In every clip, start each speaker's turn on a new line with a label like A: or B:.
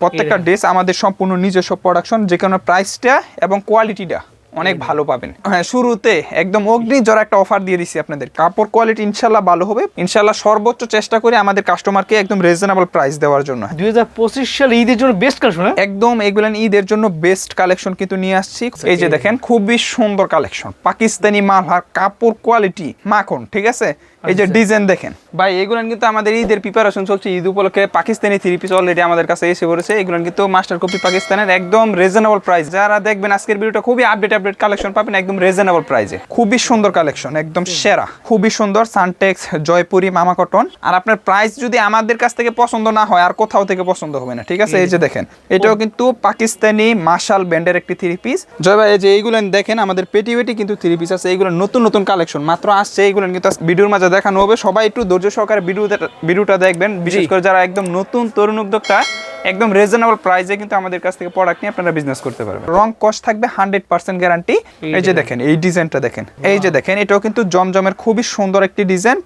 A: প্রত্যেকটা ড্রেস আমাদের সম্পূর্ণ নিজস্ব প্রোডাকশন যে কোনো প্রাইসটা এবং কোয়ালিটিটা অনেক ভালো পাবেন। হ্যাঁ শুরুতে একদম অগ্নি জোড়া একটা অফার দিয়ে দিচ্ছি আপনাদের কাপড় কোয়ালিটি ইনশাল্লাহ ভালো হবে। ইনশাল্লাহ সর্বোচ্চ চেষ্টা করে আমাদের কাস্টমারকে একদম রিজনেবল প্রাইস দেওয়ার জন্য।
B: দুই হাজার পঁচিশ সালে ঈদের জন্য বেস্ট কালেকশন হ্যাঁ?
A: একদম এগুলো ঈদের জন্য বেস্ট কালেকশন কিন্তু নিয়ে আসছি। এই যে দেখেন খুবই সুন্দর কালেকশন পাকিস্তানি মাল আর কাপড় কোয়ালিটি মাখন ঠিক আছে? এই যে
B: আচ্ছা।
A: ডিজাইন দেখেন। ভাই এগুলো কিন্তু আমাদের ঈদের প্রিপারেশন চলছে। ঈদ উপলক্ষে পাকিস্তানি থ্রি পিস অলরেডি আমাদের কাছে এসে পড়েছে। এগুলো কিন্তু মাস্টার কপি পাকিস্তানের একদম রিজনেবল প্রাইস যারা দেখবেন আজকের ভিডিওটা খুবই আপডেট আপডেট কালেকশন পাবেন একদম রিজনেবল প্রাইসে খুবই সুন্দর কালেকশন একদম সেরা খুবই সুন্দর। সানটেক্স জয়পুরি মামা কটন আর আপনার প্রাইস যদি আমাদের কাছ থেকে পছন্দ না হয় আর কোথাও থেকে পছন্দ হবে না ঠিক আছে? এই যে দেখেন এটাও কিন্তু পাকিস্তানি মার্শাল ব্যান্ডের একটি থ্রি পিস জয় ভাই এই যে এইগুলো দেখেন আমাদের পেটি পেটি কিন্তু থ্রি পিস আছে। এইগুলো নতুন নতুন কালেকশন মাত্র আসছে। এইগুলো কিন্তু ভিডিওর মাঝে দেখানো হবে। সবাই একটু ধৈর্য সহকারে ভিডিওটা ভিডিওটা দেখবেন। বিশেষ করে যারা একদম নতুন তরুণ উদ্যোক্তা একদম রিজনেবল প্রাইসে কিন্তু আমাদের কাছ থেকে প্রোডাক্ট নিয়ে আপনারা বিজনেস করতে পারবেন। রং কস্ট থাকবে হান্ড্রেড পার্সেন্ট গ্যারান্টি এই যে দেখেন এই ডিজাইনটা দেখেন এই যে দেখেন এটাও কিন্তু জমজমের খুবই সুন্দর একটি ডিজাইন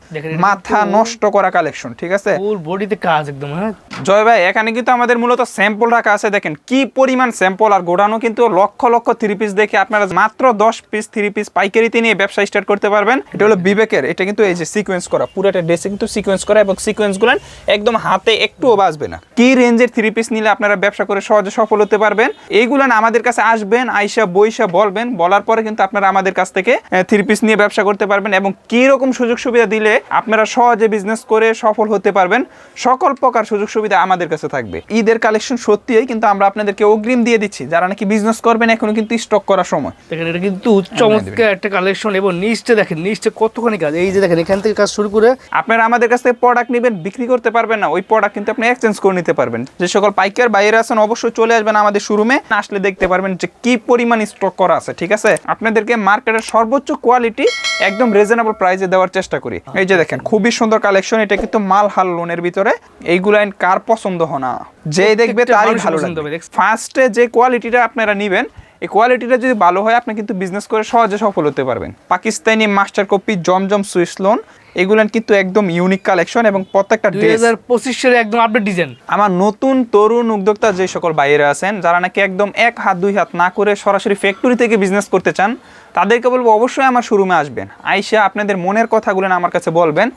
A: মাথা নষ্ট করা কালেকশন ঠিক আছে?
B: ফুল বডিতে কাজ একদম হ্যাঁ?
A: জয় ভাই এখানে কিন্তু আমাদের মূলত স্যাম্পল রাখা আছে দেখেন কি পরিমাণ স্যাম্পল আর গোডানো কিন্তু লক্ষ লক্ষ থ্রি পিস দেখে আপনারা মাত্র দশ পিস থ্রি পিস পাইকারিতে নিয়ে ব্যবসা স্টার্ট করতে পারবেন। এটা হলো বিবেকের এটা কিন্তু এই যে সিকোয়েন্স করা পুরোটা ড্রেসে কিন্তু সিকোয়েন্স করা এবং সিকোয়েন্সগুলো একদম হাতে একটুও বাজবে না। কি রেঞ্জের থ্রি পিস নিলে আপনারা ব্যবসা করে সহজে সফল হতে পারবেন। এইগুলো না আমাদের কাছে আসবেন আইসা বইসা বলবেন। বলার পরে কিন্তু আপনারা আমাদের কাছ থেকে থ্রি পিস নিয়ে ব্যবসা করতে পারবেন এবং কি রকম সুযোগ সুবিধা দিলে আপনারা সহজে বিজনেস করে সফল হতে পারবেন সকল প্রকার সুযোগ সুবিধা আমাদের কাছে থাকবে। ঈদের কালেকশন সত্যিই কিন্তু আমরা আপনাদেরকে অগ্রিম দিয়ে দিচ্ছি। যারা নাকি বিজনেস করবেন এখনও কিন্তু স্টক করার সময়।
B: দেখেন এটা কিন্তু চমৎকার একটা কালেকশন এবং নিচটা দেখেন নিচটা কতখানি কাজ। এই যে দেখেন এখান থেকে কাজ শুরু করে
A: আপনারা আমাদের কাছ থেকে প্রোডাক্ট নেবেন বিক্রি করতে পারবেন না। ওই প্রোডাক্ট কিন্তু আপনি এক্সচেঞ্জ করে নিতে পারবেন। যে সকল পাইকার বাইরে আছেন অবশ্যই চলে আসবেন আমাদের শোরুমে। আসলে দেখতে পারবেন যে কি পরিমাণ স্টক করা আছে ঠিক আছে? আপনাদেরকে মার্কেটের সর্বোচ্চ কোয়ালিটি একদম রিজনেবল প্রাইসে দেওয়ার চেষ্টা করি। এই যে দেখেন খুবই সুন্দর কালেকশন এটা কিন্তু মাল হাল লোনের ভিতরে। এইগুলো কার পছন্দ হনা যে দেখবে তারই ভালো লাগবে। ফার্স্টে যে কোয়ালিটিটা আপনারা নেবেন এই কোয়ালিটিটা যদি ভালো হয় আপনি কিন্তু বিজনেস করে সহজে সফল হতে পারবেন। Pakistani master copy Zamzam Swiss lawn এগুলো কিন্তু একদম ইউনিক কালেকশন এবং প্রত্যেকটা
B: দুই হাজার পঁচিশ সালে একদম আপডেট ডিজাইন
A: আমার নতুন তরুণ উদ্যোক্তা যে সকল বাইরে আছেন যারা নাকি একদম এক হাত দুই হাত না করে সরাসরি ফ্যাক্টরি থেকে বিজনেস করতে চান তাদেরকে বলব অবশ্যই আমার শোরুমে আসবেন। আইসা আপনাদের মনের কথাগুলো আমার কাছে বলবেন।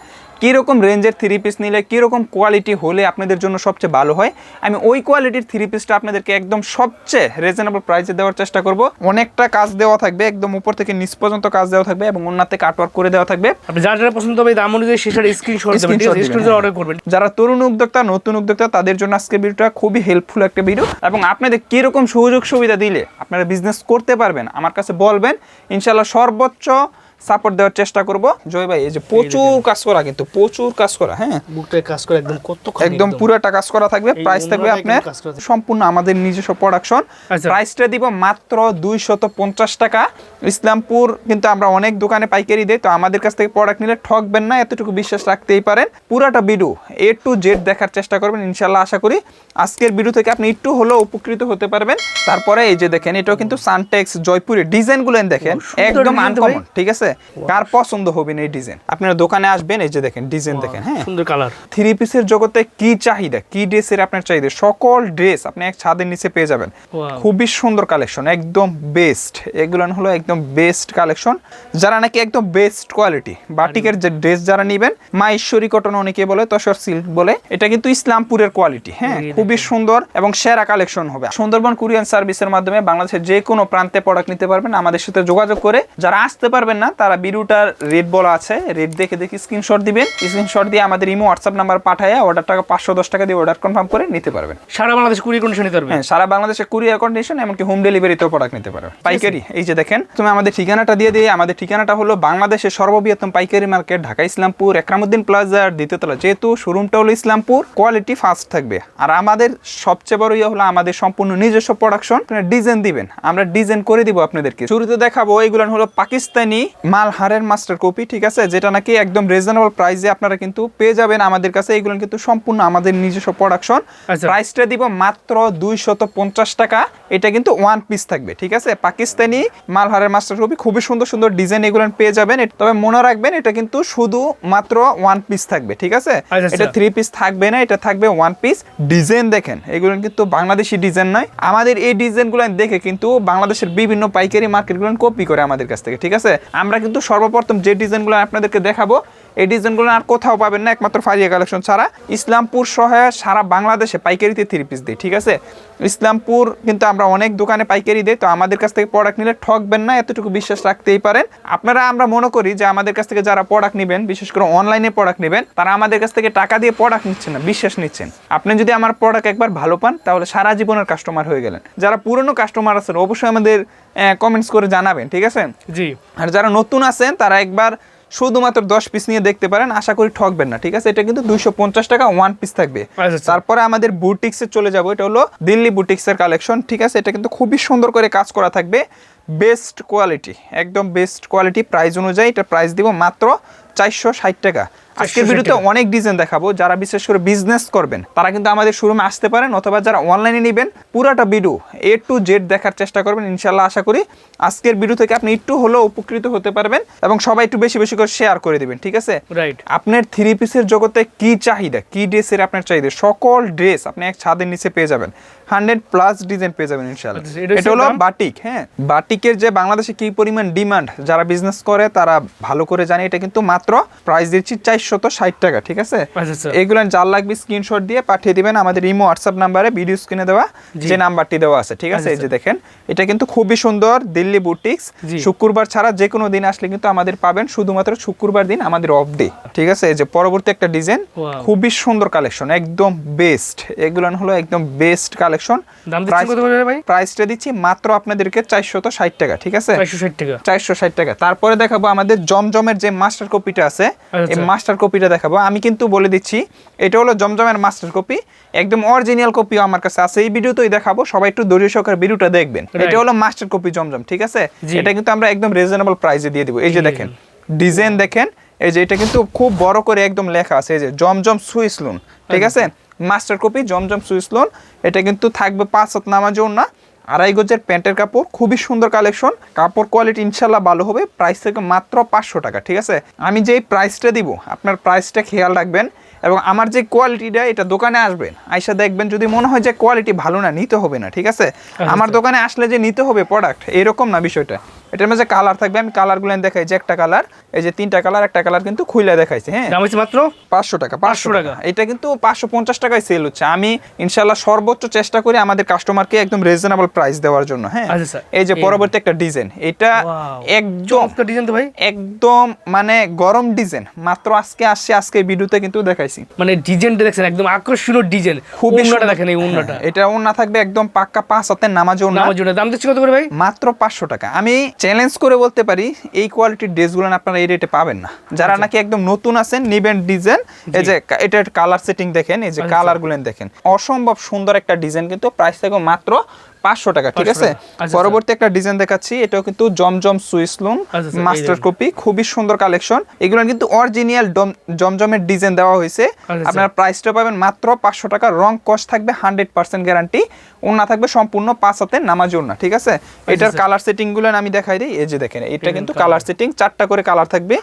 A: কীরকম রেঞ্জের থ্রি পিস নিলে কীরকম কোয়ালিটি হলে আপনাদের জন্য সবচেয়ে ভালো হয়? আমি ওই কোয়ালিটির থ্রি পিসটা আপনাদেরকে একদম সবচেয়ে রিজনেবল প্রাইসে দেওয়ার চেষ্টা করব। অনেকটা কাজ দেওয়া থাকবে একদম উপর থেকে নিচ পর্যন্ত কাজ দেওয়া থাকবে এবং অন্যার থেকে কাটওয়ার্ক করে দেওয়া থাকবে।
B: আপনি যার যারা পছন্দ হবে দাম অনুযায়ী সেটার স্ক্রিনশট স্ক্রিনশট। অর্ডার করবেন।
A: যারা তরুণ উদ্যোক্তা নতুন উদ্যোক্তা তাদের জন্য আজকের ভিডিওটা খুবই হেল্পফুল একটা ভিডিও এবং আপনাদের কীরকম সুযোগ সুবিধা দিলে আপনারা বিজনেস করতে পারবেন আমার কাছে বলবেন ইনশাল্লাহ সর্বোচ্চ সাপোর্ট দেওয়ার চেষ্টা করব। জয় ভাই এই যে প্রচুর কাজ করা কিন্তু প্রচুর কাজ করা হ্যাঁ?
B: বুকটায় কাজ করে একদম কত
A: একদম পুরোটা কাজ করা থাকবে প্রাইস থাকবে আপনার। সম্পূর্ণ আমাদের নিজস্ব প্রোডাকশন
B: আচ্ছা।
A: প্রাইসটা দিব মাত্র দুইশত পঞ্চাশ টাকা। ইসলামপুর কিন্তু আমরা অনেক দোকানে পাইকারি দেই তো আমাদের কাছ থেকে প্রোডাক্ট নিলে ঠকবেন না এতটুকু বিশ্বাস রাখতেই পারেন। পুরাটা ভিডিও এ টু জেড দেখার চেষ্টা করবেন ইনশাল্লাহ আশা করি আজকের ভিডিও থেকে আপনি একটু হলেও উপকৃত হতে পারবেন। তারপরে এই যে দেখেন এটাও কিন্তু সানটেক্স জয়পুরের ডিজাইনগুলো দেখেন একদম। আনকমন ঠিক আছে? কার পছন্দ হবে না এই ডিজাইন আপনারা দোকানে আসবেন এই যে দেখেন ডিজাইন দেখেন হ্যাঁ?
B: সুন্দর কালার
A: থ্রি পিসের জগতে কি চাহিদা কি ড্রেসের আপনার চাহিদা? সকল ড্রেস আপনি এক ছাদের নিচে পেয়ে যাবেন। খুবই সুন্দর কালেকশন একদম বেস্ট এগুলো হলো একদম বেস্ট কালেকশন যারা নাকি একদম বেস্ট কোয়ালিটি বাটিকের যে ড্রেস যারা নেবেন মা ঈশ্বরী কটন অনেকে বলে তসর সিল্ক বলে এটা কিন্তু ইসলামপুরের কোয়ালিটি হ্যাঁ? খুবই সুন্দর এবং সেরা কালেকশন হবে। সুন্দরবন কুরিয়ান সার্ভিসের মাধ্যমে বাংলাদেশের যে কোনো প্রান্তে প্রোডাক্ট নিতে পারবেন। আমাদের সাথে যোগাযোগ করে যারা আসতে পারবেন না তারা বিরুটার রেট বলা আছে। রেট দেখে দেখে স্ক্রিনশট দিবেন। স্ক্রিনশট দিয়ে আমাদের ইমো হোয়াটসঅ্যাপ নাম্বার পাঠায় অর্ডার টাকা পাঁচশো দশ টাকা দিয়ে অর্ডার কনফার্ম করে নিতে পারবেন।
B: সারা বাংলাদেশ কুড়ি কন্ডিশন নিতে পারবেন?
A: হ্যাঁ সারা বাংলাদেশে কুরিয়ার কন্ডিশন এমনকি হোম ডেলিভারিতেও প্রোডাক্ট নিতে পারবে পাইকারি এই যে দেখেন তুমি আমাদের ঠিকানাটা দিয়ে দিয়ে আমাদের ঠিকানাটা হলো বাংলাদেশের সর্ববৃহত্তম পাইকারি মার্কেট ঢাকা ইসলামপুর একরামুদ্দিন প্লাজার দ্বিতীয়তলা যেহেতু শোরুমটা হলো ইসলামপুর কোয়ালিটি ফার্স্ট থাকবে। আর আমাদের সবচেয়ে বড় ইয়ে হলো আমাদের সম্পূর্ণ নিজস্ব প্রোডাকশন ডিজাইন দিবেন। আমরা ডিজাইন করে দিব আপনাদেরকে। শুরুতে দেখাবো এইগুলো হলো পাকিস্তানি মালহারের মাস্টার কপি ঠিক আছে? যেটা নাকি একদম রিজনেবল প্রাইসে আপনারা কিন্তু পেয়ে যাবেন আমাদের কাছে। এগুলো কিন্তু সম্পূর্ণ আমাদের নিজস্ব প্রোডাকশন
B: আচ্ছা।
A: প্রাইসটা দিব মাত্র দুইশত পঞ্চাশ টাকা। এটা কিন্তু ওয়ান পিস থাকবে ঠিক আছে? পাকিস্তানি মালহারের মাস্টার কপি খুবই সুন্দর সুন্দর ডিজাইন এগুলো পেয়ে যাবেন। তবে মনে রাখবেন এটা কিন্তু শুধু মাত্র ওয়ান পিস থাকবে ঠিক আছে?
B: আচ্ছা,
A: এটা
B: আচ্ছা।
A: থ্রি পিস থাকবে না এটা থাকবে ওয়ান পিস ডিজাইন দেখেন এগুলো কিন্তু বাংলাদেশি ডিজাইন নয়। আমাদের এই ডিজাইনগুলো দেখে কিন্তু বাংলাদেশের বিভিন্ন পাইকারি মার্কেটগুলো কপি করে আমাদের কাছ থেকে ঠিক আছে? আমরা কিন্তু সর্বপ্রথম যে ডিজাইনগুলো আপনাদেরকে দেখাবো এই ডিজাইনগুলো আর কোথাও পাবেন না একমাত্র ফারিয়া কালেকশন ছাড়া। ইসলামপুর সহ সারা বাংলাদেশে পাইকারিতে থ্রি পিস দিই ঠিক আছে? ইসলামপুর কিন্তু আমরা অনেক দোকানে পাইকারি দিই তো আমাদের কাছ থেকে প্রোডাক্ট নিলে ঠকবেন না এতটুকু বিশ্বাস রাখতেই পারেন। আপনারা আমরা মনে করি যে আমাদের কাছ থেকে যারা প্রোডাক্ট নেবেন বিশেষ করে অনলাইনে প্রোডাক্ট নেবেন তারা আমাদের কাছ থেকে টাকা দিয়ে প্রোডাক্ট নিচ্ছেন না বিশ্বাস নিচ্ছেন। আপনি যদি আমার প্রোডাক্ট একবার ভালো পান তাহলে সারা জীবনের কাস্টমার হয়ে গেলেন। যারা পুরনো কাস্টমার আছেন অবশ্যই আমাদের কমেন্টস করে জানাবেন ঠিক আছে?
B: জি।
A: আর যারা নতুন আছেন তারা একবার শুধুমাত্র দশ পিস নিয়ে দেখতে পারেন আশা করি ঠকবেন না ঠিক আছে? এটা কিন্তু দুইশো পঞ্চাশ টাকা ওয়ান পিস থাকবে।
B: আচ্ছা, আচ্ছা।
A: তারপরে আমাদের বুটিক্সে চলে যাব এটা হলো দিল্লি বুটিক্সের কালেকশন ঠিক আছে? এটা কিন্তু খুবই সুন্দর করে কাজ করা থাকবে। বেস্ট কোয়ালিটি একদম বেস্ট কোয়ালিটি প্রাইস অনুযায়ী এটা প্রাইস দিব মাত্র চারশো ষাট টাকা। আজকের
B: 460
A: ভিডিওতে অনেক ডিজাইন দেখাবো। যারা বিশেষ করে বিজনেস করবেন তারা কিন্তু আমাদের শোরুমে আসতে পারেন অথবা যারা অনলাইনে নেবেন পুরাটা ভিডিও এ টু জেড দেখার চেষ্টা করবেন ইনশাল্লাহ আশা করি আজকের ভিডিও থেকে আপনি একটু হলেও উপকৃত হতে পারবেন এবং সবাই একটু বেশি বেশি করে শেয়ার করে দিবেন ঠিক আছে?
B: রাইট
A: আপনার থ্রি পিসের জগতে কি চাহিদা কি ড্রেসের আপনার চাহিদা? সকল ড্রেস আপনি এক ছাদের নিচে পেয়ে যাবেন। হান্ড্রেড প্লাস ডিজাইন পেয়ে যাবেন ইনশাল্লাহ
B: আচ্ছা, এটা
A: হলো বাটিক হ্যাঁ? বাটিকের যে বাংলাদেশে কি পরিমাণ ডিমান্ড যারা বিজনেস করে তারা ভালো করে জানে এটা কিন্তু মাত্র প্রাইস দিচ্ছি চারশত ষাট টাকা ঠিক আছে?
B: আচ্ছা, আচ্ছা।
A: এগুলো যার লাগবে স্ক্রিনশট দিয়ে পাঠিয়ে দিবেন। আমাদের ইমো হোয়াটসঅ্যাপ নাম্বারে ভিডিও স্ক্রিনে দেওয়া যে নাম্বারটি দেওয়া আছে ঠিক আছে?
B: আচ্ছা,
A: এই যে দেখেন এটা কিন্তু খুবই সুন্দর দিল্লি বুটিক্স শুক্রবার ছাড়া যে কোনো দিন আসলে কিন্তু আমাদের পাবেন শুধুমাত্র শুক্রবার দিন আমাদের অফ ডে ঠিক আছে? এই যে পরবর্তী একটা ডিজাইন খুবই সুন্দর কালেকশন একদম বেস্ট এগুলো হলো একদম বেস্ট কালেকশন প্রাইসটা দিচ্ছি মাত্র আপনাদেরকে চারশত ষাট টাকা ঠিক আছে?
B: চারশো ষাট টাকা।
A: তারপরে দেখাবো আমাদের জমজমের যে মাস্টার কপিটা আছে এই। মাস্টার কপিটা দেখাবো। আমি কিন্তু বলে দিচ্ছি এটা হলো জমজমের মাস্টার কপি একদম অরিজিনাল কপিও আমার কাছে আছে এই ভিডিওতেই দেখাবো। সবাই একটু দলীয় সহকারে ভিডিওটা দেখবেন। এটা হলো মাস্টার কপি জমজম ঠিক আছে? এটা কিন্তু আমরা একদম রিজনেবল প্রাইসে দিয়ে দিব। এই যে দেখেন ডিজাইন দেখেন এই যে এটা কিন্তু খুব বড় করে একদম লেখা আছে। এই যে জমজম সুইস লোন ঠিক আছে? Master copy Zamzam Swiss lawn এটা কিন্তু থাকবে পাঁচ হাত নামাজও না। আড়াই গজের প্যান্টের কাপড় খুবই সুন্দর কালেকশন। কাপড় কোয়ালিটি ইনশাল্লাহ ভালো হবে প্রাইস থেকে মাত্র পাঁচশো টাকা ঠিক আছে? আমি যেই প্রাইসটা দিব আপনার প্রাইসটা খেয়াল রাখবেন এবং আমার যে কোয়ালিটিটা এটা দোকানে আসবেন। আইসা দেখবেন যদি মনে হয় যে কোয়ালিটি ভালো না নিতে হবে না ঠিক আছে? আমার দোকানে আসলে যে নিতে হবে প্রোডাক্ট এরকম না বিষয়টা। এটার মধ্যে কালার থাকবে আমি কালারগুলো দেখাই যে একটা কালার এই যে তিনটা কালার একটা কালার কিন্তু খুইলা দেখাইছে হ্যাঁ।
B: দাম হচ্ছে মাত্র?
A: পাঁচশো টাকা পাঁচশো
B: 500
A: টাকা। এটা কিন্তু পাঁচশো পঞ্চাশ টাকায় সেল হচ্ছে। আমি ইনশাল্লাহ সর্বোচ্চ চেষ্টা করি আমাদের কাস্টমারকে একদম রিজনেবল প্রাইস দেওয়ার জন্য হ্যাঁ।
B: আচ্ছা, স্যার।
A: এই যে পরবর্তী একটা ডিজাইন এটা একদম
B: চমৎকার ডিজাইন তো ভাই।
A: একদম মানে গরম ডিজাইন মাত্র আজকে আসছে আজকে ভিডিওতে কিন্তু দেখাইছি।
B: মানে ডিজাইনটা দেখছেন একদম আকর্ষণীয় ডিজাইন
A: খুব
B: উন্নটা
A: সুন্দর।
B: দেখেন এই উন্নটা
A: হ্যাঁ, এটা ওন্না থাকবে একদম পাক্কা পাঁচ হাতের নামাজ না
B: নামার জন্য দাম দিচ্ছি কত করে ভাই?
A: মাত্র পাঁচশো টাকা। আমি চ্যালেঞ্জ করে বলতে পারি এই কোয়ালিটির ড্রেসগুলো আপনারা এই রেটে পাবেন না। যারা
B: আচ্ছা।
A: নাকি একদম নতুন আছেন নিবেন ডিজাইন এই যে এটার কালার সেটিং দেখেন এই যে
B: কালারগুলো
A: কালার গুলেন দেখেন। অসম্ভব সুন্দর একটা ডিজাইন কিন্তু প্রাইস থেকে মাত্র পাঁচশো টাকা ঠিক আছে?
B: আচ্ছা,
A: পরবর্তী একটা ডিজাইন দেখাচ্ছি এটাও কিন্তু জমজম
B: আচ্ছা, আচ্ছা,
A: মাস্টার কপি খুবই সুন্দর কালেকশন এগুলো কিন্তু অরিজিনাল জমজমের ডিজাইন দেওয়া হয়েছে।
B: আচ্ছা।
A: আপনার প্রাইসটা পাবেন মাত্র পাঁচশো টাকা রং কস্ট থাকবে হান্ড্রেড পার্সেন্ট গ্যারান্টি ওনা থাকবে সম্পূর্ণ পাঁচ হাতের নামাজ ওনা ঠিক আছে? এটার কালার সেটিংগুলো আমি দেখাই দিই। এই যে দেখেন এটা কিন্তু কালার সেটিং চারটা করে কালার থাকবে।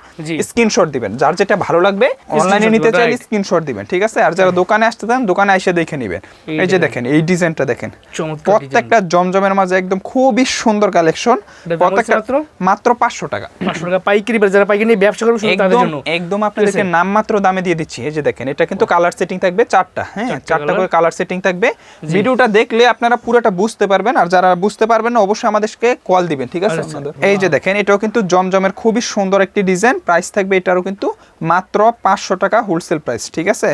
A: স্ক্রিনশট দিবেন যার যেটা ভালো লাগবে অনলাইনে নিতে
B: দিবেন,
A: চাইলে স্ক্রিনশট দিবেন ঠিক আছে? আর যারা দোকানে আসতে চান দোকানে এসে দেখে নেবেন।
B: এই
A: যে
B: দেখেন।
A: এই ডিজাইনটা দেখেন।
B: চমৎকার
A: প্রত্যেকটা জমজমের মাঝে একম খুবই সুন্দর কালেকশন। প্রত্যেকটা
B: মাত্র?
A: মাত্র পাঁচশো টাকা।
B: পাঁচশো টাকা পাইকারি যারা পাইকারি নিয়ে ব্যবসা করবে
A: একদম একদম আপনাদেরকে
B: আছে?
A: নামমাত্র দামে দিয়ে দিচ্ছি। এই যে দেখেন এটা কিন্তু কালার সেটিং থাকবে চারটা হ্যাঁ
B: চারটা
A: করে কালার সেটিং থাকবে। ভিডিওটা দেখলে আপনারা পুরোটা বুঝতে পারবেন। আর যারা বুঝতে পারবেন না অবশ্যই আমাদেরকে কল দিবেন ঠিক আছে?
B: আচ্ছা,
A: এই যে দেখেন এটাও কিন্তু জমজমের খুবই সুন্দর একটি ডিজাইন প্রাইস থাকবে এটারও কিন্তু মাত্র পাঁচশো টাকা হোলসেল প্রাইস ঠিক আছে?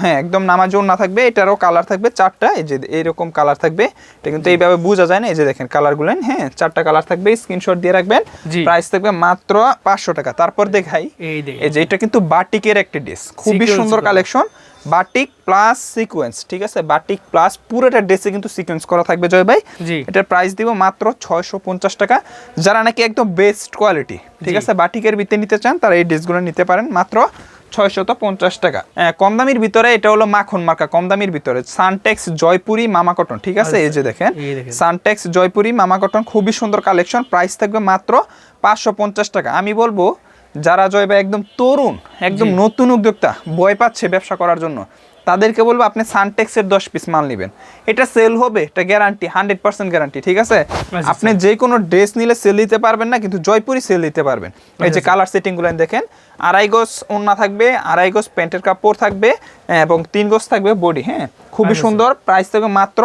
A: হ্যাঁ একদম নামাজ না থাকবে। এটারও কালার থাকবে চারটা। এই যে এরকম কালার থাকবে। এটা কিন্তু এইভাবে বোঝা যায় না এই যে দেখেন কালারগুলো হ্যাঁ চারটা কালার থাকবে স্ক্রিনশট দিয়ে রাখবেন প্রাইস থাকবে মাত্র পাঁচশো টাকা। তারপর দেখাই
B: এই দেখেন
A: এই যে এটা কিন্তু বাটিকের একটা ড্রেস খুবই সুন্দর কালেকশন বাটিক প্লাস সিকোয়েন্স ঠিক আছে? বাটিক প্লাস পুরোটা ড্রেসে কিন্তু সিকোয়েন্স করা থাকবে জয় ভাই। এটার প্রাইস দিব মাত্র ছয়শো পঞ্চাশ টাকা। যারা নাকি একদম বেস্ট কোয়ালিটি ঠিক। আছে? বাটিকের ভিতরে নিতে চান তারা এই ড্রেসগুলো নিতে পারেন মাত্র ছয়শত পঞ্চাশ টাকা। কম দামির ভিতরে এটা হলো মাখন মার্কা কম দামির ভিতরে। সানটেক্স জয়পুরি মামা কটন ঠিক আছে? এই যে দেখেন। সানটেক্স জয়পুরি মামা কটন খুবই সুন্দর কালেকশন। প্রাইস থাকবে মাত্র পাঁচশো পঞ্চাশ টাকা। আমি বলব যারা জয় ভাই একদম তরুণ একদম নতুন উদ্যোক্তা বয় পাচ্ছে ব্যবসা করার জন্য তাদেরকে বলব আপনি সানটেক্সের দশ পিস মাল নেবেন। এটা সেল হবে এটা গ্যারান্টি হান্ড্রেড পার্সেন্ট গ্যারান্টি ঠিক আছে?
B: আচ্ছা,
A: আপনি যে কোনো ড্রেস নিলে সেল দিতে পারবেন না কিন্তু জয়পুরি সেল দিতে পারবেন। এই যে কালার সেটিংগুলো দেখেন আড়াই গজ ওন্না থাকবে আড়াই গজ প্যান্টের কাপড় থাকবে এবং তিন গজ থাকবে বডি হ্যাঁ? খুবই
B: আচ্ছা,
A: সুন্দর প্রাইস থাকবে মাত্র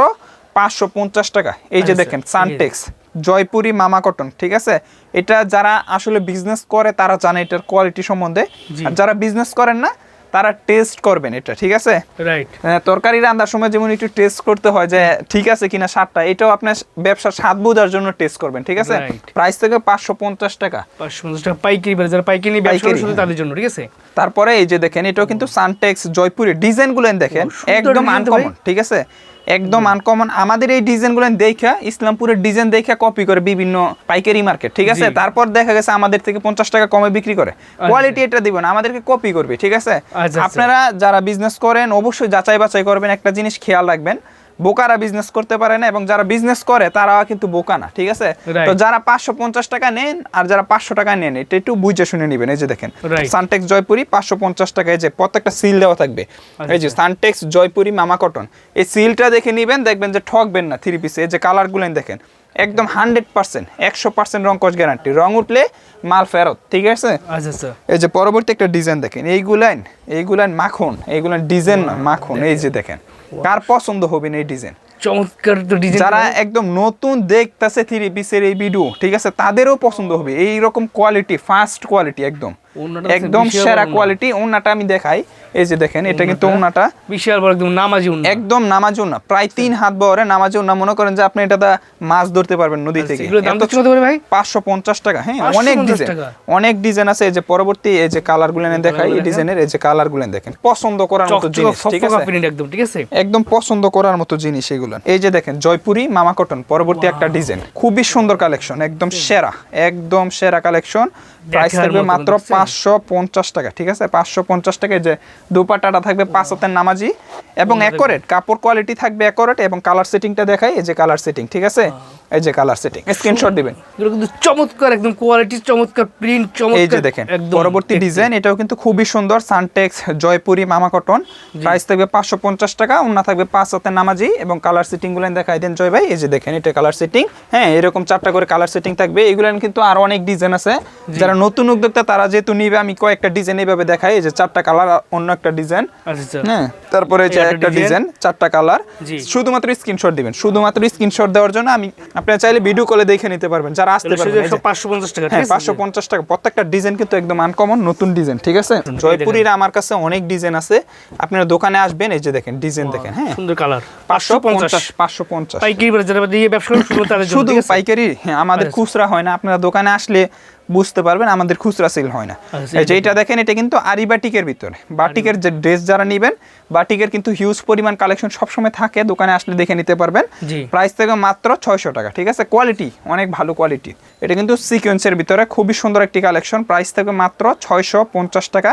A: পাঁচশো পঞ্চাশ টাকা। এই যে
B: আচ্ছা,
A: দেখেন সানটেক্স জয়পুরি মামা কটন ঠিক আছে? এটা যারা আসলে বিজনেস করে তারা জানে এটার কোয়ালিটি সম্বন্ধে। আর যারা বিজনেস করেন না তারা টেস্ট করবেন এটা ঠিক আছে?
B: রাইট
A: হ্যাঁ, তরকারি রান্নার সময় যেমন একটু টেস্ট করতে হয় যে ঠিক আছে কিনা স্বাদটা এটাও আপনার ব্যবসার স্বাদ বোঝার জন্য টেস্ট করবেন ঠিক আছে? প্রাইস থেকে পাঁচশো পঞ্চাশ টাকা।
B: পাঁচশো পঞ্চাশ টাকা পাইকারি বাজার পাইকারি
A: পাইকারি, হ্যাঁ।
B: তাদের জন্য ঠিক আছে?
A: তারপরে এই যে দেখেন এটাও কিন্তু সানটেক্স জয়পুরি ডিজাইনগুলো দেখেন একদম। আনকমন ঠিক আছে? একদম আনকমন আমাদের এই ডিজাইনগুলো দেখা ইসলামপুরের ডিজাইন দেখা কপি করে বিভিন্ন পাইকারি মার্কেট ঠিক আছে? তারপর দেখা গেছে আমাদের থেকে পঞ্চাশ টাকা কমে বিক্রি করে। কোয়ালিটি এটা দিবেন না আমাদেরকে কপি করবে ঠিক আছে?
B: আচ্ছা।
A: আপনারা যারা বিজনেস করেন অবশ্যই যাচাই বাছাই করবেন একটা জিনিস খেয়াল রাখবেন। বোকারা বিজনেস করতে পারে না এবং যারা বিজনেস করে তারা কিন্তু বোকা না ঠিক আছে? তো যারা পাঁচশো পঞ্চাশ টাকা নেন আর যারা পাঁচশো টাকা নেন এটা একটু বুঝে শুনে নেবেন এই যে দেখেন। সানটেক্স জয়পুরি পাঁচশো পঞ্চাশ টাকায় যে প্রত্যেকটা সিল দেওয়া থাকবে। এই যে সানটেক্স জয়পুরি মামা কটন এই সিলটা দেখে নিবেন দেখবেন যে ঠকবেন না থ্রি পিসে এই যে কালারগুলো দেখেন একদম হান্ড্রেড পার্সেন্ট একশো পার্সেন্ট রং কস গ্যারান্টি রং উঠলে মাল ফেরত ঠিক আছে?
B: আচ্ছা আচ্ছা।
A: এই যে পরবর্তী একটা ডিজাইন দেখেন এইগুলান এইগুলান মাখন এইগুলাইন ডিজাইন মাখন এই যে দেখেন। কার পছন্দ হবে না এই ডিজাইন
B: চমৎকার তো ডিজাইন
A: যারা একদম নতুন দেখতেছে থ্রি পিসের এই ভিডিও ঠিক আছে? তাদেরও পছন্দ হবে। এই রকম কোয়ালিটি ফার্স্ট কোয়ালিটি একদম। একদম সেরা কোয়ালিটি ওনাটা আমি দেখাই। এই যে দেখেন এটা কিন্তু ওনাটা
B: বিশাল বড় একদম নামাজি উন্নত
A: একদম নামাজ না প্রায় তিন হাত বহরে নামাজ না মনে করেন যে আপনি এটা দা মাছ ধরতে পারবেন নদী থেকে।
B: এগুলোর দাম কত করে ভাই?
A: পাঁচশো পঞ্চাশ টাকা। হ্যাঁ অনেক ডিজাইন। অনেক ডিজাইন আছে। এই যে পরবর্তী এই যে কালারগুলো দেখাই এই ডিজাইনের এই যে কালারগুলো দেখেন। পছন্দ করার মতো জিনিস ঠিক আছে?
B: একদম ঠিক আছে?
A: একদম পছন্দ করার মতো জিনিস এগুলো। এই যে দেখেন জয়পুরি মামা কটন পরবর্তী একটা ডিজাইন। খুবই সুন্দর কালেকশন একদম সেরা একদম সেরা কালেকশন প্রাইস থাকবে মাত্র? পাঁচশো পঞ্চাশ টাকা ঠিক আছে? পাঁচশো পঞ্চাশ টাকা এই যে দুপাটাটা থাকবে পাঁচ হাতের নামাজি এবং অ্যাকোরেট কাপড় কোয়ালিটি থাকবে অ্যাকোরেট এবং কালার সেটিংটা দেখাই এই যে কালার সেটিং ঠিক আছে? এই যে কালার সেটিং স্ক্রিনশট দিবেন।
B: এগুলো কিন্তু চমৎকার একদম কোয়ালিটি চমৎকার প্রিন্ট চমৎকার
A: এই যে দেখেন পরবর্তী ডিজাইন এটাও কিন্তু খুবই সুন্দর সানটেক্স জয়পুরি মামা কটন প্রাইস থাকবে পাঁচশো পঞ্চাশ টাকা অন্য থাকবে পাঁচ হাতে নামাজি এবং কালার সেটিংগুলো দেখাই দেন জয় ভাই। এই যে দেখেন এটা কালার সেটিং হ্যাঁ এরকম চারটা করে কালার সেটিং থাকবে। এগুলো কিন্তু আরও অনেক ডিজাইন আছে। যারা নতুন উদ্যোক্তা তারা যেহেতু নিবে আমি কয়েকটা ডিজাইন এইভাবে দেখাই। এই যে চারটা কালার অন্য একটা ডিজাইন
B: আচ্ছা আচ্ছা।
A: হ্যাঁ তারপরে যে
B: একটা
A: একটা ডিজাইন চারটা কালার শুধুমাত্র স্ক্রিনশট দিবেন। শুধুমাত্র স্ক্রিনশট দেওয়ার জন্য আমি আপনারা চাইলে ভিডিও কলে দেখে নিতে পারবেন যারা আসতে পারবেন। এই যে-
B: পাঁচশো পঞ্চাশ টাকা ঠিক
A: হ্যাঁ
B: আছে?
A: পাঁচশো পঞ্চাশ টাকা। প্রত্যেকটা ডিজাইন কিন্তু একদম আনকমন নতুন ডিজাইন ঠিক আছে? জয়পুরীর আমার কাছে অনেক ডিজাইন আছে। আপনারা দোকানে আসবেন এই যে দেখেন ডিজাইন দেখেন হ্যাঁ?
B: সুন্দর কালার
A: পাঁচশো পঞ্চাশ পাঁচশো পঞ্চাশ।
B: পাইকারি বাজারে যারা দিয়ে ব্যবসা শুরু করতে তাদের
A: শুধু পাইকারি হ্যাঁ আমাদের
B: আচ্ছা।
A: খুচরা হয় না। আপনারা দোকানে আসলে বুঝতে পারবেন আমাদের খুচরা সেল হয় না।
B: আচ্ছা,
A: এই যে এটা দেখেন এটা কিন্তু আরি বাটিকের ভিতরে। বাটিকের যে ড্রেস যারা নেবেন বাটিকের কিন্তু হিউজ পরিমাণ কালেকশন সবসময় থাকে দোকানে আসলে দেখে নিতে পারবেন। প্রাইস থেকে মাত্র ছয়শো টাকা ঠিক আছে? কোয়ালিটি অনেক ভালো কোয়ালিটি এটা কিন্তু সিকোয়েন্সের ভিতরে খুবই সুন্দর একটি কালেকশন প্রাইস থেকে মাত্র ছয়শো পঞ্চাশ টাকা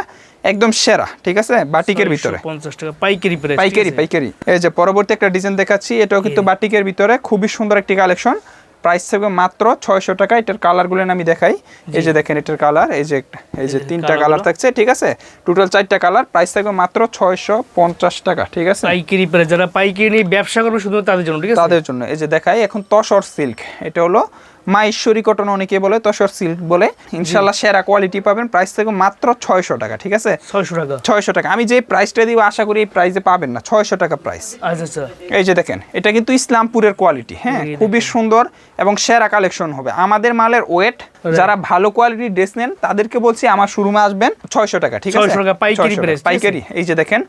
A: একদম সেরা ঠিক আছে? বাটিকের ভিতরে।
B: পঞ্চাশ টাকা পাইকারি
A: পাইকারি পাইকারি। এই যে পরবর্তী একটা ডিজাইন দেখাচ্ছি এটাও কিন্তু বাটিকের ভিতরে খুবই সুন্দর একটি কালেকশন প্রাইস থাকবে মাত্র ছয়শো টাকা। এটার কালারগুলো আমি দেখাই। এই যে দেখেন এটার কালার এই যে এই যে তিনটা কালার থাকছে ঠিক আছে? টোটাল চারটা কালার প্রাইস থাকবে মাত্র ছয়শো পঞ্চাশ টাকা ঠিক আছে?
B: পাইকারি যারা পাইকারি ব্যবসা করবে শুধু তাদের জন্য ঠিক আছে?
A: তাদের জন্য। এই যে দেখাই এখন তসর সিল্ক এটা হলো মাহেশ্বরী কটন অনেকে বলে তসর সিল্ক বলে। ইনশাল্লাহ সেরা কোয়ালিটি পাবেন। প্রাইস থেকে মাত্র ছয়শো টাকা ঠিক আছে?
B: ছয়শো টাকা।
A: ছয়শো টাকা। আমি যে প্রাইসটা দিব আশা করি এই প্রাইসে পাবেন না। ছয়শো টাকা প্রাইস
B: আচ্ছা আচ্ছা।
A: এই যে দেখেন এটা কিন্তু ইসলামপুরের কোয়ালিটি হ্যাঁ? খুবই সুন্দর এবং সেরা কালেকশন হবে। আমাদের মালের ওয়েট যারা ভালো কোয়ালিটির ড্রেস নেন তাদেরকে বলছি আমার শোরুমে আসবেন ছয়শো টাকা ঠিক আছে?
B: পাইকারি
A: 600 টাকা,
B: price, ঠিক আছে?
A: পাইকারি এই যে দেখেন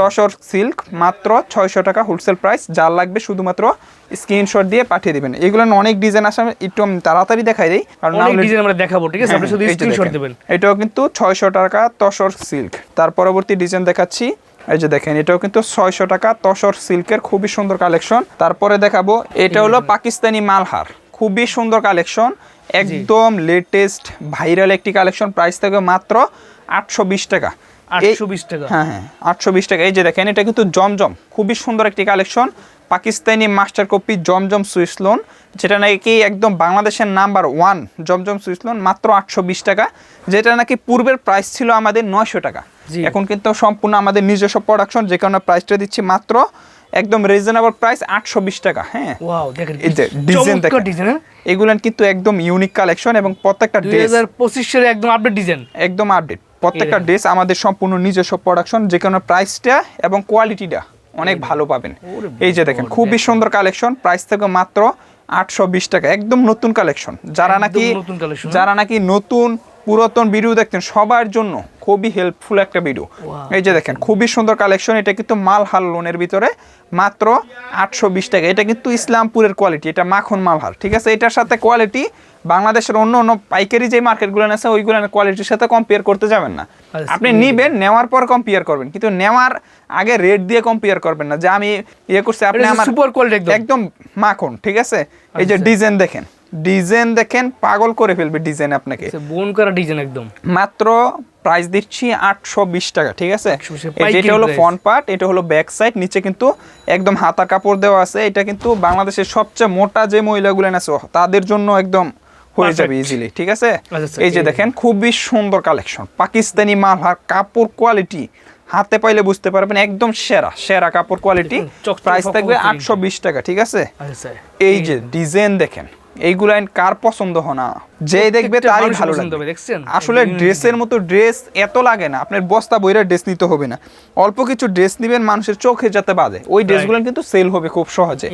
A: তসর সিল্ক মাত্র ছয়শো টাকা হোলসেল প্রাইস যার লাগবে শুধুমাত্র স্ক্রিনশট দিয়ে পাঠিয়ে দিবেন। এগুলো অনেক ডিজাইন আসে একটু তাড়াতাড়ি দেখাই দিই কারণ
B: অনেক ডিজাইন আমরা দেখাবো ঠিক আছে? আপনি শুধু
A: হ্যাঁ, এই যে
B: স্ক্রিনশট। দেবেন।
A: এটাও কিন্তু ছয়শো টাকা তসর সিল্ক তার পরবর্তী ডিজাইন দেখাচ্ছি এই যে দেখেন এটাও কিন্তু ছয়শো টাকা তসর সিল্কের খুবই সুন্দর কালেকশন তারপরে দেখাবো এটা হলো পাকিস্তানি মালহার। খুবই সুন্দর কালেকশন একদম লেটেস্ট ভাইরাল একটি কালেকশন প্রাইস থাকবে মাত্র আটশো বিশ টাকা। এই-
B: 820 টাকা।
A: হ্যাঁ হ্যাঁ আটশো বিশ টাকা। এই যে দেখেন এটা কিন্তু জমজম খুবই সুন্দর একটি collection Pakistani master copy Zamzam Swiss lawn যেটা নাকি একদম বাংলাদেশের number one Zamzam Swiss lawn মাত্র আটশো বিশ টাকা যেটা নাকি পূর্বের প্রাইস ছিল আমাদের নয়শো টাকা। এখন কিন্তু সম্পূর্ণ আমাদের নিজস্ব প্রোডাকশন যে কারণে প্রাইসটা দিচ্ছি মাত্র একদম রিজনেবল প্রাইস আটশো বিশ টাকা হ্যাঁ। ডিজাইন দেখেন এগুলো কিন্তু একদম ইউনিক কালেকশন এবং প্রত্যেকটা ড্রেস
B: হাজার পঁচিশ সালে একদম আপডেট ডিজাইন
A: একদম আপডেট প্রত্যেকটা ড্রেস আমাদের সম্পূর্ণ নিজস্ব প্রোডাকশন যে কোনো প্রাইসটা এবং কোয়ালিটিটা অনেক ভালো পাবেন। এই যে দেখেন খুবই সুন্দর কালেকশন প্রাইস থেকে মাত্র আটশো বিশ টাকা একদম নতুন কালেকশন যারা নাকি? যারা নাকি নতুন পুরাতন ভিডিও দেখতেন সবার জন্য খুবই হেল্পফুল একটা ভিডিও এই যে দেখেন খুবই সুন্দর কালেকশন এটা কিন্তু মালহার লোনের ভিতরে মাত্র আটশো বিশ টাকা। এটা কিন্তু ইসলামপুরের কোয়ালিটি এটা মাখন মালহার ঠিক আছে? এটার সাথে কোয়ালিটি বাংলাদেশের অন্য অন্য পাইকারি যে মার্কেটগুলো আছে ওইগুলোর কোয়ালিটির সাথে কম্পেয়ার করতে যাবেন না।
B: আচ্ছা,
A: আপনি নিবেন নেওয়ার পর কম্পেয়ার করবেন কিন্তু নেওয়ার আগে রেট দিয়ে কম্পেয়ার করবেন না। যে আমি ইয়ে করছি আপনি আমার
B: সুপার কোয়ালিটি একদম।
A: মাখন ঠিক আছে? এই যে
B: আচ্ছা।
A: ডিজাইন দেখেন ডিজাইন দেখেন পাগল করে ফেলবে ডিজাইন আপনাকে।
B: আচ্ছা, বোন করা ডিজাইন একদম।
A: মাত্র প্রাইস দিচ্ছি আটশো বিশ টাকা ঠিক আছে?
B: 820
A: এই
B: পাইকারি
A: যেটা হলো। ফ্রন্ট পার্ট এটা হলো ব্যাক সাইড নিচে কিন্তু একদম হাতা কাপড় দেওয়া আছে। এটা কিন্তু বাংলাদেশের সবচেয়ে মোটা যে মহিলাগুলো আছে তাদের জন্য একদম হয়ে যাবে ইজিলি ঠিক আছে?
B: আচ্ছা, আচ্ছা,
A: এই যে দেখেন খুবই সুন্দর কালেকশন পাকিস্তানি মালহার কাপড় কোয়ালিটি হাতে পাইলে বুঝতে পারবেন একদম সেরা সেরা কাপড় কোয়ালিটি প্রাইস থাকবে আটশো বিশ টাকা ঠিক আছে? এই যে ডিজাইন দেখেন এইগুলা কার পছন্দ হয় না? যে দেখবে তারই ভালো লাগবে
B: দেখছেন?
A: আসলে ড্রেসের মতো ড্রেস এত লাগে না। আপনার বস্তা বইরা ড্রেস নিতে হবে না। অল্প কিছু ড্রেস নিবেন মানুষের চোখে যাতে বাজে। ওই ড্রেসগুলো কিন্তু সেল হবে খুব সহজে।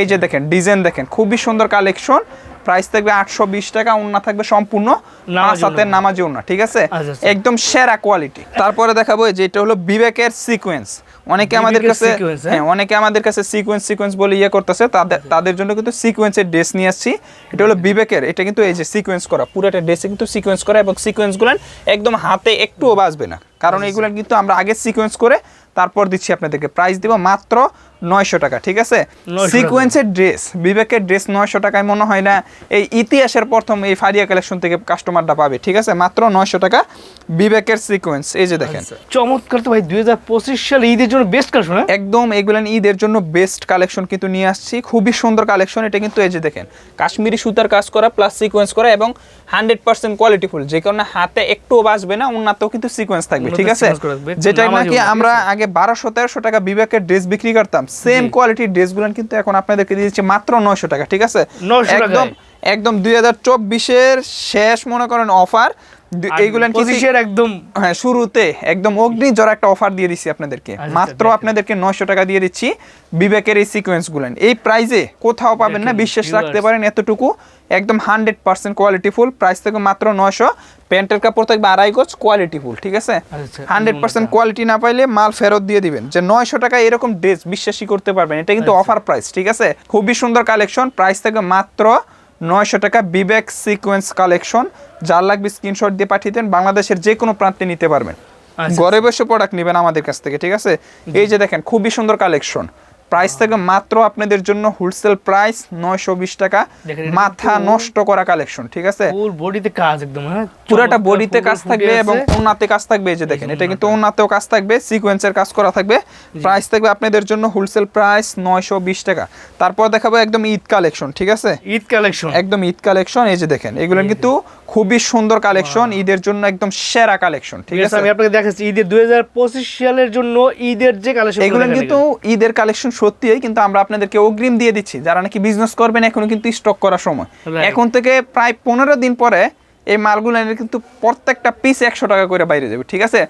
B: এই
A: যে দেখেন। ডিজাইন দেখেন খুবই সুন্দর কালেকশন প্রাইস থাকবে আটশো বিশ টাকা উন্না থাকবে সম্পূর্ণ।
B: ওড়না।
A: নামাজি উন্না ঠিক আছে?
B: আচ্ছা, আচ্ছা।
A: একদম সেরা কোয়ালিটি তারপরে দেখাবো যে এটা হলো বিবেকের সিকোয়েন্স অনেকে আমাদের কাছে
B: হ্যাঁ?
A: হ্যাঁ অনেকে আমাদের কাছে সিকোয়েন্স সিকোয়েন্স বলে ইয়ে করতেছে। তাদের তাদের জন্য কিন্তু সিকোয়েন্সের ড্রেস নিয়ে আসছি। এটা হলো বিবেকের এটা কিন্তু এই যে সিকোয়েন্স করা পুরোটা ড্রেসে কিন্তু সিকোয়েন্স করা এবং সিকোয়েন্সগুলো একদম হাতে একটুও বাজবে না। কারণ এইগুলো কিন্তু আমরা আগে সিকোয়েন্স করে তারপর দিচ্ছি আপনাদেরকে। প্রাইস দিব মাত্র নয়শো টাকা ঠিক আছে?
B: 900
A: সিকোয়েন্সের ড্রেস বিবেকের ড্রেস নয়শো টাকায় মনে হয় না। এই ইতিহাসের প্রথম এই ফারিয়া কালেকশন থেকে কাস্টমারটা পাবে ঠিক আছে? মাত্র নয়শো টাকা বিবেকের সিকোয়েন্স। এই যে দেখেন।
B: চমৎকার তো ভাই দুই হাজার পঁচিশ সালে ঈদের জন্য বেস্ট কালেকশন হ্যাঁ?
A: একদম এগুলো ঈদের জন্য বেস্ট কালেকশন কিন্তু নিয়ে আসছি। খুবই সুন্দর কালেকশন এটা কিন্তু এই যে দেখেন কাশ্মীরি সুতার কাজ করা প্লাস সিকোয়েন্স করা এবং হান্ড্রেড পার্সেন্ট কোয়ালিটিফুল যে কারণে হাতে একটুও বাঁচবে না উন্নতেও কিন্তু সিকোয়েন্স থাকবে ঠিক আছে। যেটা নাকি আমরা আগে বারোশো তেরোশো টাকা বিবেকের ড্রেস বিক্রি করতাম সেম কোয়ালিটির ড্রেসগুলো কিন্তু এখন আপনাদেরকে দিয়ে দিচ্ছি মাত্র নয়শো টাকা ঠিক আছে? একদম একদম দুই হাজার চব্বিশের শেষ মনে করেন অফার
B: পঁচিশের একদম
A: হ্যাঁ শুরুতে একদম অগ্নি জ্বর একটা অফার দিয়ে দিচ্ছি আপনাদেরকে।
B: আচ্ছা,
A: মাত্র আপনাদেরকে নয়শো টাকা দিয়ে দিচ্ছি বিবেকের এই সিকোয়েন্স গুলেন এই প্রাইজে কোথাও পাবেন না বিশ্বাস রাখতে পারেন এতটুকু। একদম হান্ড্রেড পার্সেন্ট কোয়ালিটিফুল প্রাইস থেকে মাত্র নয়শো। প্যান্টের কাপড় থাকবে আড়াই গজ কোয়ালিটিফুল ঠিক আছে?
B: আচ্ছা,
A: হান্ড্রেড পার্সেন্ট কোয়ালিটি না পাইলে মাল ফেরত দিয়ে দিবেন। যে নয়শো টাকা এরকম ড্রেস বিশ্বাসই করতে পারবেন এটা কিন্তু
B: আচ্ছা।
A: অফার প্রাইস ঠিক আছে? খুবই সুন্দর কালেকশন প্রাইস থেকে মাত্র নয়শো টাকা। বিবেক সিকোয়েন্স কালেকশন যার লাগবে স্ক্রিনশট দিয়ে পাঠিয়ে দেন বাংলাদেশের যে কোনো প্রান্তে নিতে পারবেন।
B: আচ্ছা।
A: ঘরে বসে প্রোডাক্ট নেবেন আমাদের কাছ থেকে ঠিক আছে? এই যে দেখেন খুবই সুন্দর কালেকশন। প্রাইস থেকে মাত্র আপনাদের জন্য হোলসেল প্রাইস নয়শো বিশ টাকা। মাথা নষ্ট করা কালেকশন ঠিক আছে?
B: বডিতে কাজ একদম হ্যাঁ?
A: পুরাটা বডিতে কাজ থাকবে। এবং ওনাতে কাজ থাকবে এই যে দেখেন এটা কিন্তু ওনাতেও কাজ থাকবে সিকোয়েন্সের কাজ করা থাকবে। প্রাইস থাকবে আপনাদের জন্য হোলসেল প্রাইস নয়শো বিশ টাকা। তারপর দেখাবো একদম ঈদ কালেকশন ঠিক আছে?
B: ঈদ কালেকশন
A: একদম ঈদ কালেকশন এই যে দেখেন এগুলো কিন্তু খুবই সুন্দর কালেকশন ঈদের জন্য একদম সেরা কালেকশন ঠিক আছে?
B: আমি আপনাকে দেখাচ্ছি ঈদের দুই হাজার পঁচিশ সালের জন্য ঈদের যে কালেকশন
A: এগুলো কিন্তু ঈদের কালেকশন সত্যিই কিন্তু আমরা আপনাদেরকে অগ্রিম দিয়ে দিচ্ছি। যারা নাকি বিজনেস করবেন এখনও কিন্তু স্টক করার সময়। এখন থেকে প্রায় পনেরো দিন পরে এই মালগুলো এনে কিন্তু প্রত্যেকটা পিস একশো টাকা করে বাইরে যাবে ঠিক আছে?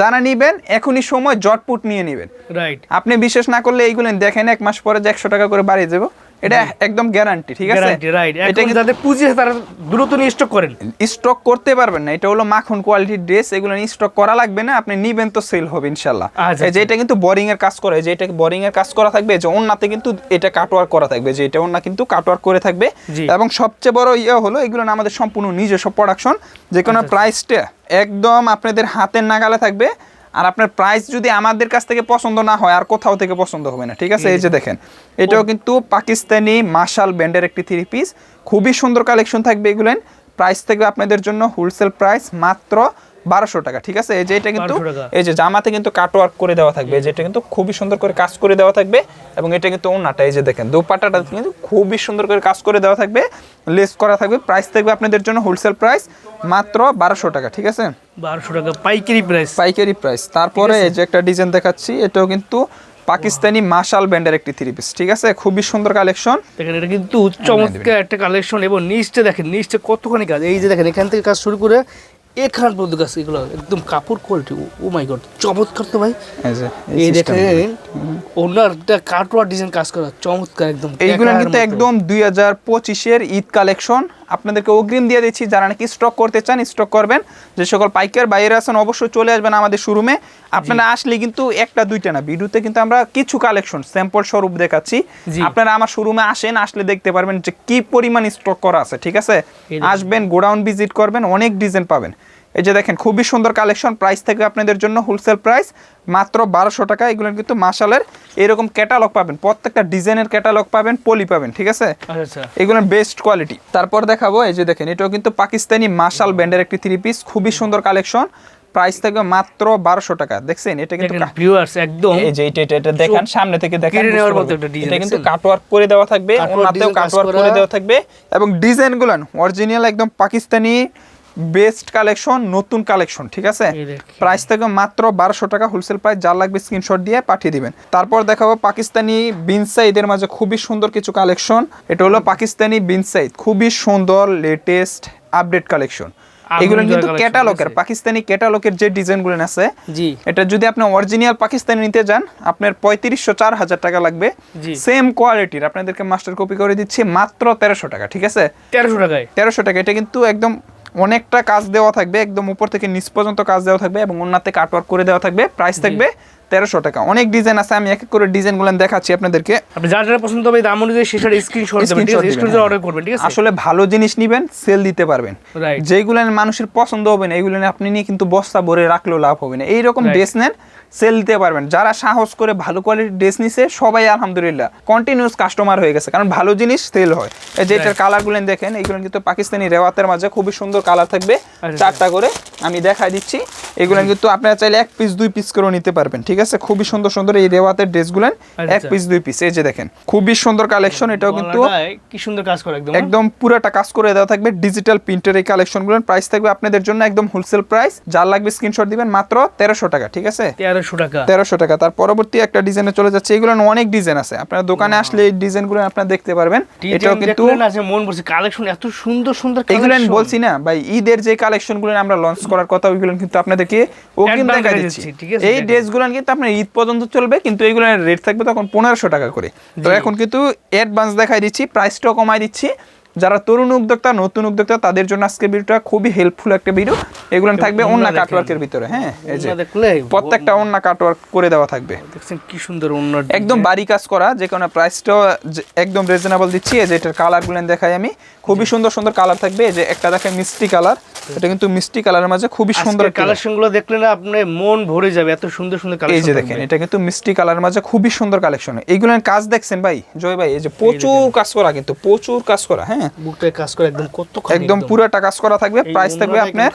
A: যারা নিবেন এখনই সময় জটপুট নিয়ে নেবেন।
B: রাইট
A: আপনি বিশেষ না করলে এইগুলো দেখেন এক মাস পরে যে একশো টাকা করে বাড়িয়ে যাব এটা একদম গ্যারান্টি ঠিক আছে?
B: রাইট
A: এটা
B: যাদের পুঁজি তারা দ্রুত নিয়ে স্টক করেন।
A: স্টক করতে পারবেন না এটা হলো মাখন কোয়ালিটির ড্রেস এগুলো স্টক করা লাগবে না আপনি নিবেন তো সেল হবে ইনশাল্লাহ
B: আচ্ছা,
A: এই যে এটা কিন্তু বোরিং এর কাজ করে যে এটা বোরিং এর কাজ করা থাকবে যে ওন্নাতে কিন্তু এটা কাটওয়ার্ক করা থাকবে যে এটা ওন্না কিন্তু কাটওয়ার্ক করে থাকবে। এবং সবচেয়ে বড় ইয়ে হলো এগুলো আমাদের সম্পূর্ণ নিজস্ব প্রোডাকশন যে কোনো
B: আচ্ছা,
A: প্রাইসটা একদম আপনাদের হাতের নাগালে থাকবে আর আপনার প্রাইস যদি আমাদের কাছ থেকে পছন্দ না হয় আর কোথাও থেকে পছন্দ হবে না ঠিক আছে? এই যে দেখেন এটাও কিন্তু পাকিস্তানি মাশাল ব্যান্ডের একটি থ্রি পিস খুবই সুন্দর কালেকশন থাকবে এগুলেন। প্রাইস থাকবে আপনাদের জন্য হোলসেল প্রাইস মাত্র বারোশো টাকা ঠিক আছে? এই যে এটা কিন্তু এই যে জামাতে কিন্তু কাটওয়ার্ক করে দেওয়া থাকবে যেটা কিন্তু খুবই সুন্দর করে কাজ করে দেওয়া থাকবে এবং এটা কিন্তু ওনাটা এই যে দেখেন দুপাটাটা কিন্তু খুবই সুন্দর করে কাজ করে দেওয়া থাকবে লেস করা থাকবে প্রাইস থাকবে আপনাদের জন্য হোলসেল প্রাইস মাত্র বারোশো টাকা ঠিক আছে?
B: বারোশো টাকা পাইকারি প্রাইস
A: পাইকারি প্রাইস তারপরে এই যে একটা ডিজাইন দেখাচ্ছি এটাও কিন্তু পাকিস্তানি মাশাল ব্যান্ডের একটি থ্রি পিস ঠিক আছে? খুবই সুন্দর কালেকশন
B: দেখেন এটা কিন্তু চমৎকার একটা কালেকশন এবং নিচটা দেখেন নিচটা কতখানি কাজ। এই যে দেখেন এখান থেকে কাজ শুরু করে এখান পর্যন্ত গাছ এগুলো একদম কাপড় কোয়ালিটি ও মাই গড চমৎকার তো ভাই।
A: এই
B: দেখেন ওনার কাটওয়ার ডিজাইন কাজ করা চমৎকার একদম
A: এইগুলো কিন্তু একদম দুই হাজার পঁচিশের ঈদ কালেকশন আপনাদেরকে অগ্রিম দিয়ে দিচ্ছি যারা নাকি স্টক করতে চান স্টক করবেন। যে সকল পাইকার বাইরে আছেন অবশ্যই চলে আসবেন আমাদের শোরুমে আপনারা আসলে কিন্তু একটা দুইটা না ভিডিওতে কিন্তু আমরা কিছু কালেকশন স্যাম্পল স্বরূপ দেখাচ্ছি। আপনারা আমার শোরুমে আসেন আসলে দেখতে পারবেন যে কি পরিমাণ স্টক করা আছে ঠিক আছে? আসবেন গোডাউন ভিজিট করবেন অনেক ডিজাইন পাবেন। এই যে দেখেন খুবই সুন্দর কালেকশন। প্রাইস থেকে আপনাদের জন্য হোলসেল প্রাইস মাত্র বারোশো টাকা। এগুলো কিন্তু মাসালের এরকম ক্যাটালগ পাবেন। প্রত্যেকটা ডিজাইনের ক্যাটালগ পাবেন পলি পাবেন ঠিক আছে? এগুলোর বেস্ট কোয়ালিটি তারপর দেখাবো এই যে দেখেন এটাও কিন্তু পাকিস্তানি মাশাল ব্যান্ডের একটি থ্রি পিস খুবই সুন্দর কালেকশন। প্রাইস থাকবে মাত্র বারোশো টাকা। দেখছেন এটা কিন্তু
B: ভিউয়ার্স একদম।
A: এই যে এটা এটা এটা দেখান সামনে থেকে দেখেন এটা কিন্তু? কাটওয়ার্ক করে দেওয়া থাকবে ওনাতেও কাটওয়ার্ক
B: করে
A: দেওয়া থাকবে। এবং ডিজাইনগুলো অরিজিনাল একদম পাকিস্তানি বেস্ট কালেকশন নতুন কালেকশন ঠিক আছে? প্রাইস থেকে মাত্র বারোশো টাকা হোলসেল প্রাইস যার লাগবে স্ক্রিনশট দিয়ে পাঠিয়ে দিবেন। তারপর দেখাবো পাকিস্তানি বিনসাইদের মাঝে খুবই সুন্দর কিছু কালেকশন। এটা হলো পাকিস্তানি বিনসাইদ খুবই সুন্দর লেটেস্ট আপডেট কালেকশন। এগুলো কিন্তু ক্যাটালগের? পাকিস্তানি ক্যাটালগের যে ডিজাইনগুলো আছে
B: জি।
A: এটা যদি আপনি অরিজিনাল পাকিস্তানি নিতে যান আপনার পঁয়ত্রিশশো চার হাজার টাকা লাগবে। সেম কোয়ালিটির আপনাদেরকে মাস্টার কপি করে দিচ্ছি মাত্র তেরোশো টাকা ঠিক আছে?
B: তেরোশো টাকায়।
A: তেরোশো টাকা এটা কিন্তু একদম অনেকটা কাজ দেওয়া থাকবে একদম উপর থেকে নিচ পর্যন্ত কাজ দেওয়া থাকবে এবং অন্যতে কাটওয়ার্ক করে দেওয়া থাকবে। প্রাইস থাকবে তেরোশো টাকা। অনেক ডিজাইন আছে আমি এক এক করে ডিজাইনগুলো দেখাচ্ছি আপনাদেরকে।
B: আপনি যার যারা পছন্দ হবে দাম অনুযায়ী সেটার স্ক্রিনশট দেবেন। অর্ডার করবেন ঠিক আছে?
A: আসলে ভালো জিনিস নিবেন সেল দিতে পারবেন। যেগুলো মানুষের পছন্দ হবে না এইগুলো আপনি নিয়ে কিন্তু বস্তা ভরে রাখলেও লাভ হবে না। এইরকম ড্রেস নেন সেল দিতে পারবেন। যারা সাহস করে ভালো কোয়ালিটির ড্রেস নিছে সবাই আলহামদুলিল্লাহ কন্টিনিউস কাস্টমার হয়ে গেছে। কারণ ভালো জিনিস সেল হয়। এই যে এটার. কালারগুলো দেখেন এইগুলো কিন্তু পাকিস্তানি রেওয়াতের মাঝে খুবই সুন্দর কালার থাকবে।
B: আচ্ছা।
A: চারটা করে আমি দেখাই দিচ্ছি। এগুলো কিন্তু আপনারা চাইলে এক পিস দুই পিস করেও নিতে পারবেন ঠিক আছে? খুবই সুন্দর সুন্দর এই রেওয়াতের ড্রেসগুলো এক
B: আচ্ছা।
A: পিস দুই পিস এই যে দেখেন খুবই সুন্দর কালেকশন এটাও কিন্তু
B: কি সুন্দর কাজ করে একদম
A: একদম পুরোটা কাজ করে দেওয়া থাকবে ডিজিটাল প্রিন্টের এই কালেকশনগুলো প্রাইস থাকবে আপনাদের জন্য একদম হোলসেল প্রাইস যার লাগবে স্ক্রিনশট দিবেন মাত্র তেরোশো টাকা ঠিক আছে?
B: তেরোশো টাকা।
A: তেরোশো টাকা। তার পরবর্তী একটা ডিজাইনে চলে যাচ্ছে এগুলো অনেক ডিজাইন আছে। আপনার দোকানে আসলে এই ডিজাইনগুলো আপনারা দেখতে পারবেন। এটাও কিন্তু
B: আছে মন বলছে কালেকশন এত সুন্দর সুন্দর
A: এগুলো বলছি না ভাই ঈদের যে কালেকশনগুলো আমরা লঞ্চ করার কথা ওইগুলো কিন্তু আপনাদেরকে অগ্রিম
B: Advance
A: দেখা দিচ্ছি।
B: ঠিক
A: এই। ড্রেসগুলো কিন্তু আপনার ঈদ পর্যন্ত চলবে কিন্তু এগুলোর রেট থাকবে তখন পনেরোশো টাকা করে। তো এখন কিন্তু অ্যাডভান্স দেখাই দিচ্ছি প্রাইসটাও কমাই দিচ্ছি। যারা তরুণ উদ্যোক্তা নতুন উদ্যোক্তা তাদের জন্য আজকে ভিডিওটা খুবই হেল্পফুল একটা ভিডিও এগুলো থাকবে অন্য। কাটওয়ার্কের ভিতরে হ্যাঁ এই যে প্রত্যেকটা অন্য কাটওয়ার্ক করে দেওয়া থাকবে।
B: দেখছেন কি সুন্দর অন্য
A: একদম বাড়ি কাজ করা যে কোনো প্রাইসটাও একদম রিজনেবল দিচ্ছি এই যে এটার কালারগুলো দেখাই আমি। খুবই সুন্দর সুন্দর কালার থাকবে। এই যে একটা দেখেন মিষ্টি কালার এটা কিন্তু মিষ্টি কালারের মাঝে খুবই সুন্দর
B: কালেকশনগুলো দেখলে না আপনার মন ভরে যাবে এত সুন্দর সুন্দর
A: এই যে দেখেন এটা কিন্তু মিষ্টি কালারের মাঝে খুবই সুন্দর কালেকশন এইগুলোর কাজ দেখছেন ভাই? জয় ভাই এই যে প্রচুর কাজ করা কিন্তু প্রচুর কাজ করা হ্যাঁ?
B: বুকটায় কাজ করে একদম কত
A: একদম পুরোটা কাজ করা থাকবে। প্রাইস থাকবে আপনার?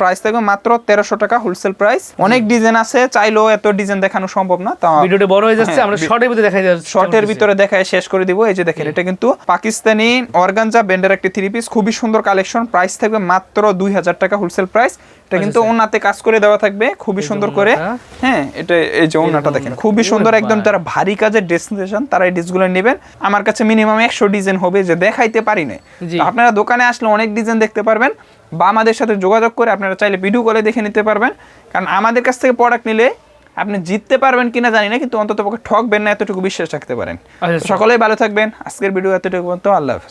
A: প্রাইস থাকবে মাত্র তেরোশো টাকা হোলসেল প্রাইস অনেক ডিজাইন আছে চাইলেও এত ডিজাইন দেখানো সম্ভব না তা
B: ভিডিওটা বড় হয়ে যাচ্ছে
A: হ্যাঁ,
B: আমরা শর্টের ভিতরে দেখা যাচ্ছে
A: শর্টের ভিতরে দেখায় শেষ করে দিব। এই যে দেখেন এটা কিন্তু পাকিস্তানি অর্গানজা ব্যান্ডের একটি থ্রি পিস খুবই সুন্দর কালেকশন প্রাইস থাকবে মাত্র দুই হাজার টাকা হোলসেল প্রাইস এটা কিন্তু
B: আচ্ছা।
A: ওনাতে কাজ করে দেওয়া থাকবে খুবই সুন্দর করে। হ্যাঁ এটা এই যে ওনাটা দেখেন খুবই সুন্দর একদম। যারা ভারী কাজের ডেস্টিনেশন তারা এই ড্রেসগুলো নেবেন। আমার কাছে মিনিমাম একশো ডিজাইন হবে যে দেখাইতে পারি না আপনারা দোকানে আসলে অনেক ডিজাইন দেখতে পারবেন। বা আমাদের সাথে যোগাযোগ করে আপনারা চাইলে ভিডিও কলে দেখে নিতে পারবেন। কারণ আমাদের কাছ থেকে প্রোডাক্ট নিলে আপনি জিততে পারবেন কিনা জানি না কিন্তু অন্তত পক্ষে ঠকবেন না এতটুকু বিশ্বাস রাখতে পারেন।
B: আচ্ছা,
A: সকলেই ভালো থাকবেন। আজকের ভিডিও এতটুকু পর্যন্ত আল্লাহ হাফেজ।